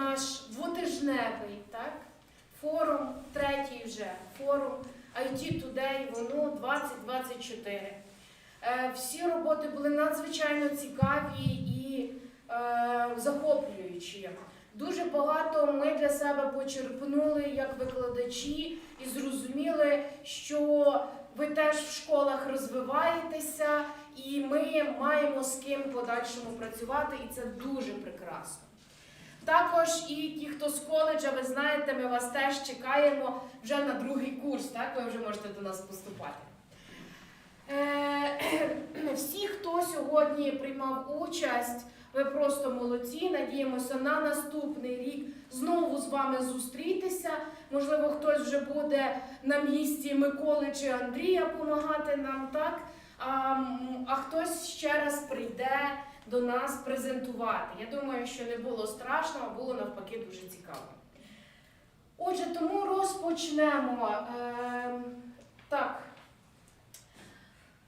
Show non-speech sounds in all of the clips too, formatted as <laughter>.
наш двотижневий так, форум, третій вже форум IT Today, воно 2024. Е, Всі роботи були надзвичайно цікаві і е, захоплюючі. Дуже багато ми для себе почерпнули як викладачі і зрозуміли, що ви теж в школах розвиваєтеся, і ми маємо з ким подальшому працювати, і це дуже прекрасно. Також і ті, хто з коледжа, ви знаєте, ми вас теж чекаємо вже на другий курс, так? Ви вже можете до нас поступати. Е, <clears throat> Всі, хто сьогодні приймав участь, ви просто молодці. Надіємося на наступний рік знову з вами зустрітися. Можливо, хтось вже буде на місці Миколи чи Андрія допомагати нам, так? А, а хтось ще раз прийде до нас презентувати. Я думаю, що не було страшно, а було навпаки дуже цікаво. Отже, тому розпочнемо. Ем, так.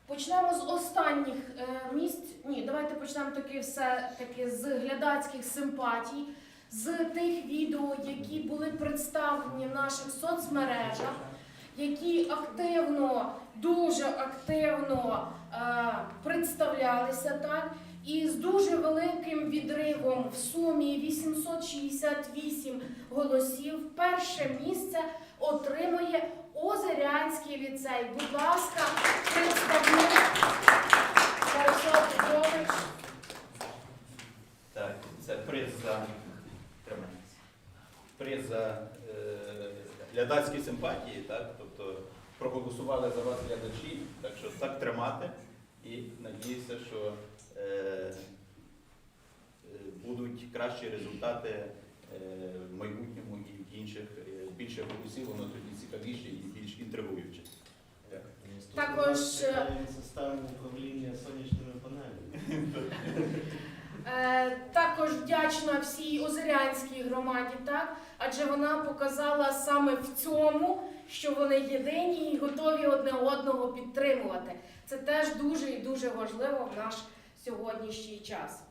Почнемо з останніх е, місць. Ні, давайте почнемо таки все таки з глядацьких симпатій, з тих відео, які були представлені в наших соцмережах, які активно, дуже активно е, представлялися так. І з дуже великим відривом в сумі 868 голосів перше місце отримує Озерянський ліцей. Будь ласка, представник Борисов Петрович. Так, це приз за. Приз за е, глядацькі симпатії, так? Тобто проголосували за вас глядачі, так що так тримати і надіюся, що е, е, будуть кращі результати е, в майбутньому і в інших е, більше голосів, воно тоді цікавіше і більш інтригуюче. Також, е, систему управління сонячними панелями. <laughs> Е, також вдячна всій Озерянській громаді, так? адже вона показала саме в цьому, що вони єдині і готові одне одного підтримувати. Це теж дуже і дуже важливо в наш сьогоднішній час.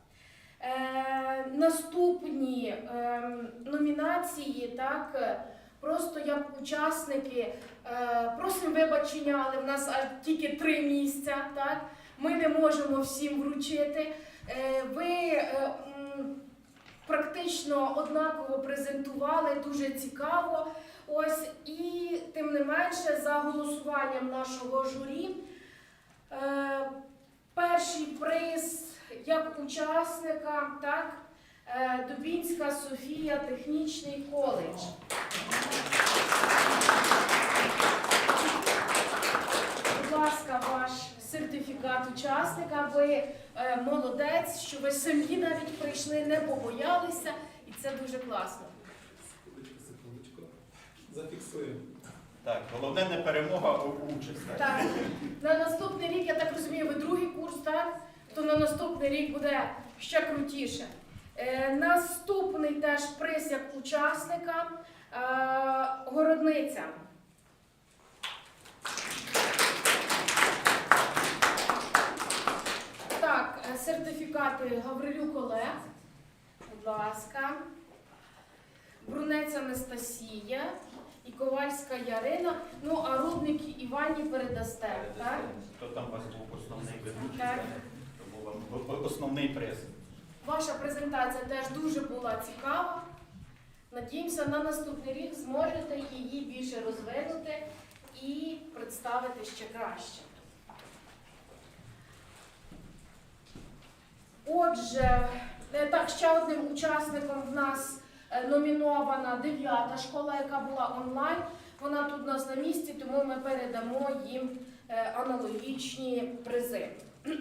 Е, наступні е, номінації, так, просто як учасники, е, просимо вибачення, але в нас аж тільки три місця. Так? Ми не можемо всім вручити. Е, Ви е, практично однаково презентували, дуже цікаво. Ось і тим не менше, за голосуванням нашого журі, е, перший приз як учасника, так, Дубінська Софія, технічний коледж. Будь ласка, ваш сертифікат учасника. Ви е, молодець, що ви самі навіть прийшли, не побоялися, і це дуже класно. Секундочку, секундочку. Зафіксуємо. Так, головне не перемога, а участь. так? Так, на наступний рік, я так розумію, ви другий курс, так? То на наступний рік буде ще крутіше. Е, наступний теж приз як учасника е, городниця. Так, е, сертифікати Гаврилюк Олег. Будь ласка. Брунець Анастасія і Ковальська Ярина. Ну, а рудник Івані передасте, так? Хто там у вас був основний ведучий, Так. так? То був вам основний приз. Ваша презентація теж дуже була цікава. Надіємося, на наступний рік зможете її більше розвинути і представити ще краще. Отже, е, так, ще одним учасником в нас е, номінована дев'ята школа, яка була онлайн. Вона тут у нас на місці, тому ми передамо їм е, аналогічні призи. <clears throat>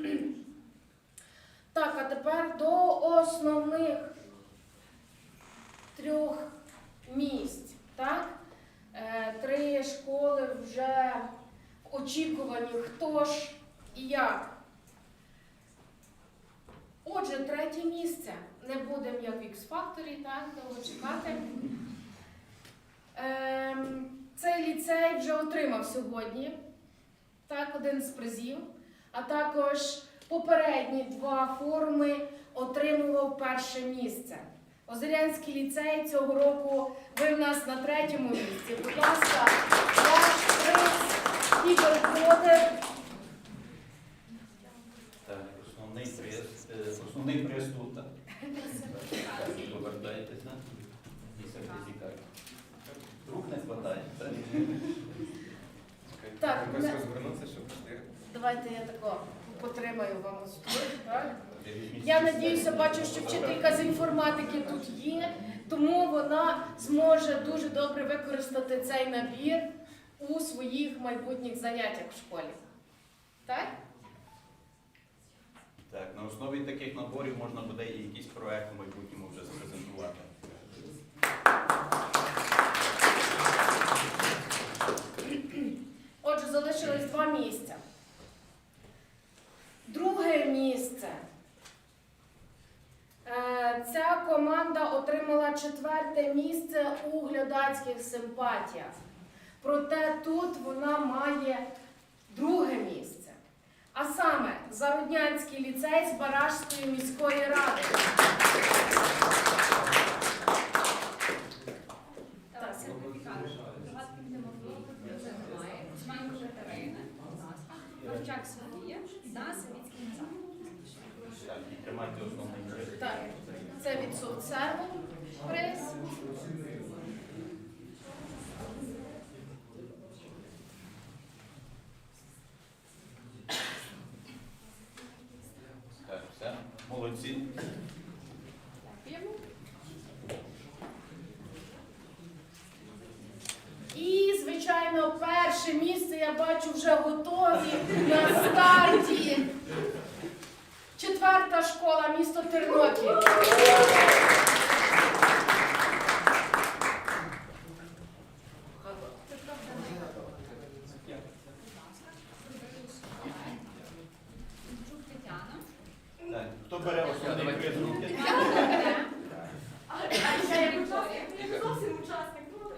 Так, а тепер до основних трьох місць. Так? Три школи вже в очікуванні, хто ж і як. Отже, третє місце. Не будемо як в X-Factory, так, довго чекати. Ем, цей ліцей вже отримав сьогодні так, один з призів, а також попередні два форуми отримував перше місце. Озерянський ліцей цього року ви в нас на третьому місці. Будь ласка, ваш приз Ігор Бодер. Так, основний приз, е, основний приз тут. так. Так, Повертайтеся і сертифікат. Рук не хватає. так? Так, Якось розвернутися, щоб пішли. Давайте я тако потримаю вам ось тут. Я надіюся, бачу, що вчителька з інформатики тут є, тому вона зможе дуже добре використати цей набір у своїх майбутніх заняттях в школі. Так? Так, на основі таких наборів можна буде і якийсь проект в майбутньому вже запрезентувати. Отже, залишилось два місця. Друге місце. Е, Ця команда отримала четверте місце у глядацьких симпатіях. Проте тут вона має друге місце. А саме Заруднянський ліцей з Барашської міської ради. Так, сертифікат. Гладким Тимофій, вже немає. Жменько Катерина, будь ласка. Борчак Софія та Савіцький Назар. Так, і тримайте основний приз. Так, це від соцсерву приз. Так, все. Молодці. Дякуємо. І, звичайно, перше місце я бачу вже готові на старті. Четверта школа, місто Тернопіль. Так, хто бере основний приз руки?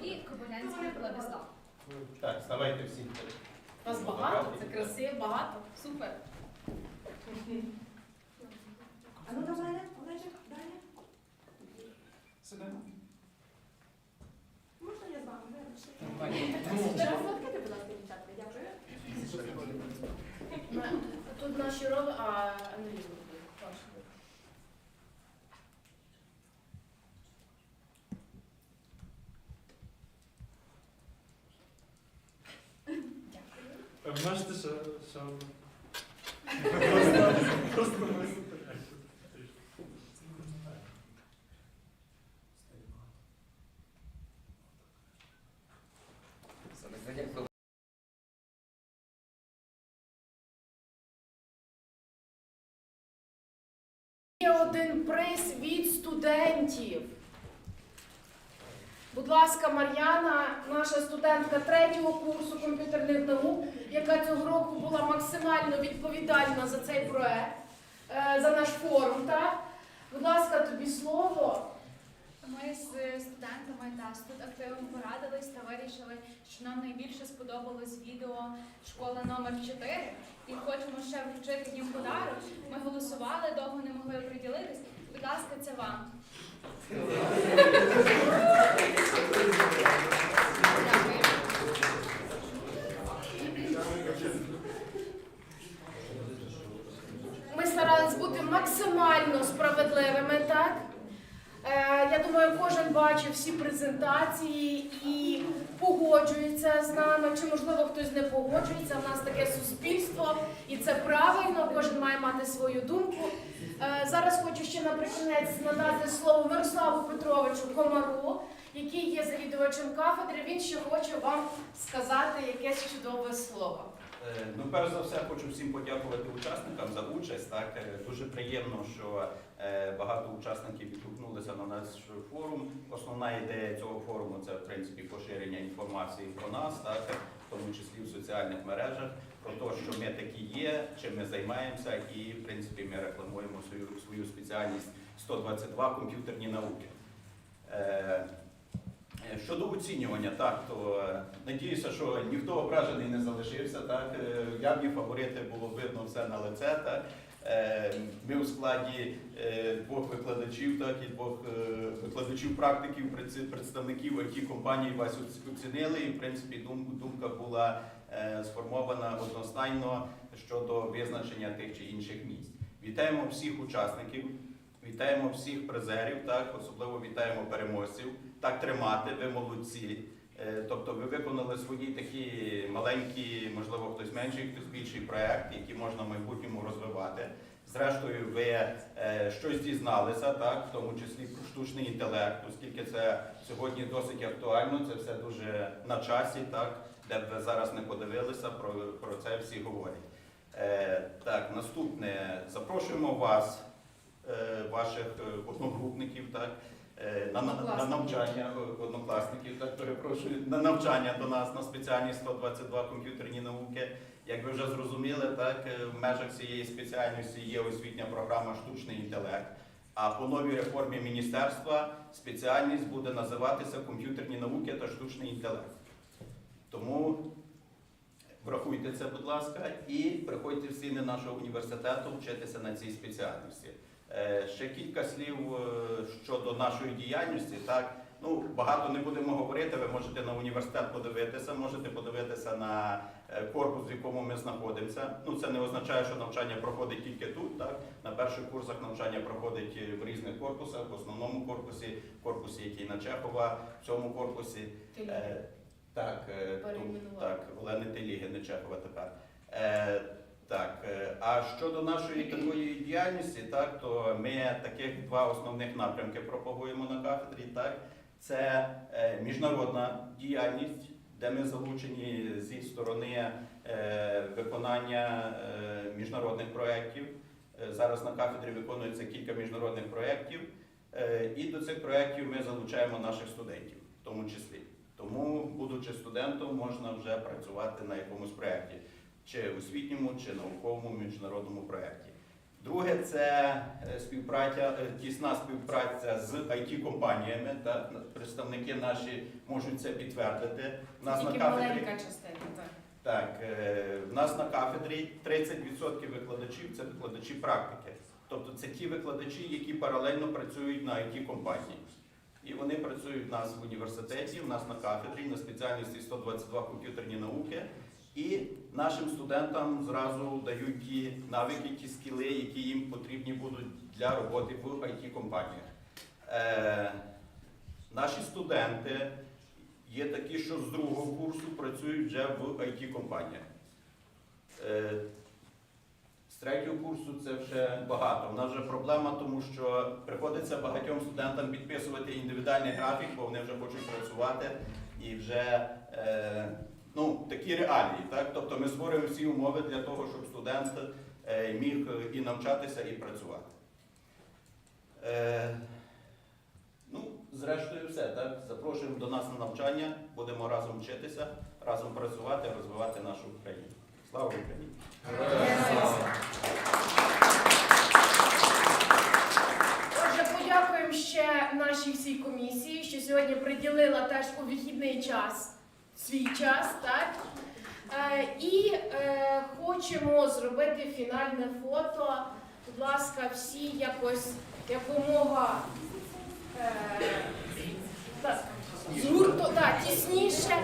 І Кобилянський Владислав. Так, ставайте всі. Вас багато, це красиво, багато. Супер. А ну давай, мене, Олежик, далі. Сидимо. Можна я з вами? Вибачте. Фоткайте, будь ласка, дівчатка, дякую. Тут наші роли, а Андрій буде. Ваш. Можете ще, що... Просто, Є один приз від студентів. Будь ласка, Мар'яна, наша студентка третього курсу комп'ютерних наук, яка цього року була максимально відповідальна за цей проект, е, за наш форум. Так? Будь ласка, тобі слово. Ми з студентами та студактивом порадились та вирішили, що нам найбільше сподобалось відео школа номер 4 і хочемо ще вручити їм подарок. Ми голосували, довго не могли приділитись. Будь ласка, це вам. Ми старались бути максимально справедливими, так? Е, я думаю, кожен бачив всі презентації і погоджується з нами, чи можливо хтось не погоджується. У нас таке суспільство, і це правильно, кожен має мати свою думку. Е, зараз хочу ще наприкінець надати слово Мирославу Петровичу Комару, який є завідувачем кафедри. Він ще хоче вам сказати якесь чудове слово. Е, Ну, перш за все, хочу всім подякувати учасникам за участь. Так Е, дуже приємно, що е, багато учасників відгукнулися на наш форум. Основна ідея цього форуму це в принципі поширення інформації про нас, так в тому числі в соціальних мережах, про те, що ми такі є, чим ми займаємося, і в принципі ми рекламуємо свою свою спеціальність 122 комп'ютерні науки. Щодо оцінювання, так, то е, надіюся, що ніхто ображений не залишився. Так, Е, явні фаворити було видно все на лице. Так. Е, Ми у складі двох викладачів, так і двох викладачів практиків, представників it компаній вас оцінили. І в принципі думка була сформована одностайно щодо визначення тих чи інших місць. Вітаємо всіх учасників, вітаємо всіх призерів, так особливо вітаємо переможців. Так тримати, ви молодці. Е, Тобто ви виконали свої такі маленькі, можливо, хтось менший, хтось більший проект, які можна в майбутньому розвивати. Зрештою, ви е, щось дізналися, так, в тому числі про штучний інтелект, оскільки це сьогодні досить актуально, це все дуже на часі, так, де б ви зараз не подивилися, про, про це всі говорять. Е, так, наступне, запрошуємо вас, ваших одногрупників, так, на, на, на навчання е, однокласників, так перепрошую, на навчання до нас на спеціальність 122 комп'ютерні науки. Як ви вже зрозуміли, так е, в межах цієї спеціальності є освітня програма штучний інтелект. А по новій реформі міністерства спеціальність буде називатися комп'ютерні науки та штучний інтелект. Тому врахуйте це, будь ласка, і приходьте в стіни нашого університету вчитися на цій спеціальності. Е, Ще кілька слів е, щодо нашої діяльності. Так, ну багато не будемо говорити. Ви можете на університет подивитися, можете подивитися на е, корпус, в якому ми знаходимося. Ну це не означає, що навчання проходить тільки тут. Так на перших курсах навчання проходить в різних корпусах, в основному корпусі, корпусі, який на Чехова, в цьому корпусі. Е, Так, е, тут, так, Олени Теліги, не Чехова тепер. Е, а щодо нашої такої діяльності, так, то ми таких два основних напрямки пропагуємо на кафедрі. Так, це е, міжнародна діяльність, де ми залучені зі сторони е, виконання е, міжнародних проєктів. Зараз на кафедрі виконується кілька міжнародних проєктів, і до цих проєктів ми залучаємо наших студентів, в тому числі. Тому, будучи студентом, можна вже працювати на якомусь проєкті, чи освітньому, чи науковому міжнародному проєкті. Друге це е, співпраця, е, тісна співпраця з it компаніями Так? Представники наші можуть це підтвердити. У нас Тільки на кафедрі частина, так. так, е, в нас на кафедрі 30% викладачів це викладачі практики. Тобто це ті викладачі, які паралельно працюють на it компанії. І вони працюють в нас в університеті, в нас на кафедрі, на спеціальності 122 комп'ютерні науки. І нашим студентам зразу дають ті навики, ті скіли, які їм потрібні будуть для роботи в it компаніях Е, наші студенти є такі, що з другого курсу працюють вже в it компаніях Е, з третього курсу це вже багато. У нас вже проблема, тому що приходиться багатьом студентам підписувати індивідуальний графік, бо вони вже хочуть працювати і вже е, ну, такі реалії. Так? Тобто ми створюємо всі умови для того, щоб студент е, міг і навчатися, і працювати. Е, ну, зрештою, все. Так? Запрошуємо до нас на навчання, будемо разом вчитися, разом працювати, розвивати нашу Україну. Слава Україні! Отже, подякуємо ще нашій всій комісії, що сьогодні приділила теж у вихідний час свій час, так? Е, і е, хочемо зробити фінальне фото. Будь ласка, всі якось якомога е, так, згурту, так, тісніше.